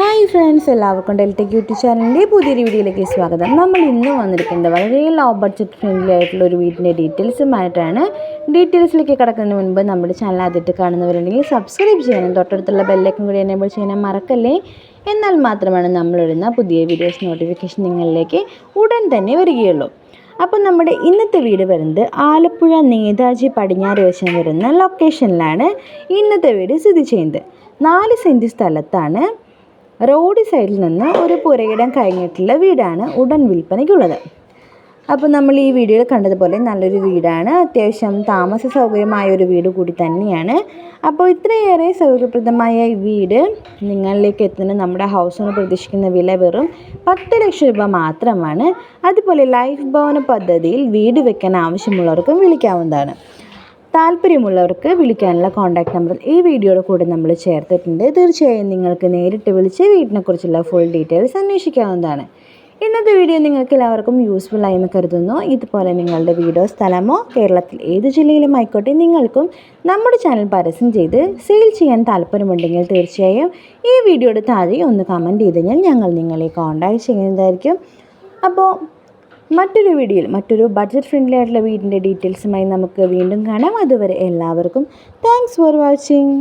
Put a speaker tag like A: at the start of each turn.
A: Hi friends എല്ലാവർക്കും Delta YouTube ചാനലിന്റെ പുതിയൊരു വീഡിയോയിലേക്ക് സ്വാഗതം. നമ്മൾ ഇന്ന് വന്നിരിക്കുന്നത് വളരെ ലോ ബഡ്ജറ്റ് ഫ്രണ്ട്ലി ആയിട്ടുള്ള ഒരു വീടിന്റെ ഡീറ്റെയിൽസുമായിട്ടാണ്. ഡീറ്റെയിൽസിലേക്ക് കിടക്കുന്നതിന് മുൻപ് നമ്മുടെ ചാനൽ ആദ്യമായിട്ട് കാണുന്നവരുണ്ടെങ്കിൽ സബ്സ്ക്രൈബ് ചെയ്യാനും തൊട്ടടുത്തുള്ള ബെല്ലൈക്കും കൂടി എനേബിൾ ചെയ്യാനും മറക്കല്ലേ? എന്നാൽ മാത്രമാണ് നമ്മളിടുന്ന പുതിയ വീഡിയോസ് നോട്ടിഫിക്കേഷൻ നിങ്ങളിലേക്ക് ഉടൻ തന്നെ വരികയുള്ളൂ. അപ്പോൾ നമ്മുടെ ഇന്നത്തെ വീട് വരുന്നത് ആലപ്പുഴ നേതാജി പടിഞ്ഞാറ് വശം വരുന്ന ലൊക്കേഷനിലാണ് ഇന്നത്തെ വീട് സ്ഥിതി ചെയ്യുന്നത്. നാല് സെന്റ് സ്ഥലത്താണ് റോഡ് സൈഡിൽ നിന്ന് ഒരു പുരയിടം കഴിഞ്ഞിട്ടുള്ള വീടാണ് ഉടൻ വിൽപ്പനയ്ക്കുള്ളത്. അപ്പോൾ നമ്മൾ ഈ വീഡിയോയിൽ കണ്ടതുപോലെ നല്ലൊരു വീടാണ്. അത്യാവശ്യം താമസ സൗകര്യമായ ഒരു വീട് കൂടി തന്നെയാണ്. അപ്പോൾ ഇത്രയേറെ സൗകര്യപ്രദമായ ഈ വീട് നിങ്ങളിലേക്ക് എത്തുന്ന നമ്മുടെ ഹൗസിന് പ്രതീക്ഷിക്കുന്ന വില വെറും പത്ത് ലക്ഷം രൂപ മാത്രമാണ്. അതുപോലെ ലൈഫ് ഭവന പദ്ധതിയിൽ വീട് വെക്കാൻ ആവശ്യമുള്ളവർക്കും വിളിക്കാവുന്നതാണ്. താല്പര്യമുള്ളവർക്ക് വിളിക്കാനുള്ള കോൺടാക്ട് നമ്പർ ഈ വീഡിയോയുടെ കൂടെ നമ്മൾ ചേർത്തിട്ടുണ്ട്. തീർച്ചയായും നിങ്ങൾക്ക് നേരിട്ട് വിളിച്ച് വീടിനെക്കുറിച്ചുള്ള ഫുൾ ഡീറ്റെയിൽസ് അന്വേഷിക്കാവുന്നതാണ്. ഇന്നത്തെ വീഡിയോ നിങ്ങൾക്ക് എല്ലാവർക്കും യൂസ്ഫുൾ ആയി എന്ന് കരുതുന്നു. ഇതുപോലെ നിങ്ങളുടെ വീടോ സ്ഥലമോ കേരളത്തിൽ ഏത് ജില്ലയിലും ആയിക്കോട്ടെ നിങ്ങൾക്കും നമ്മുടെ ചാനൽ പരസ്യം ചെയ്ത് സെയിൽ ചെയ്യാൻ താല്പര്യമുണ്ടെങ്കിൽ തീർച്ചയായും ഈ വീഡിയോയുടെ താഴെ ഒന്ന് കമന്റ് ചെയ്ത് കഴിഞ്ഞാൽ ഞങ്ങൾ നിങ്ങളെ കോൺടാക്ട് ചെയ്യുന്നതായിരിക്കും. അപ്പോൾ മറ്റൊരു വീഡിയോയിൽ മറ്റൊരു ബഡ്ജറ്റ് ഫ്രണ്ട്ലി ആയിട്ടുള്ള വീടിന്റെ ഡീറ്റെയിൽസുമായി നമുക്ക് വീണ്ടും കാണാം. അതുവരെ എല്ലാവർക്കും താങ്ക്സ് ഫോർ വാച്ചിങ്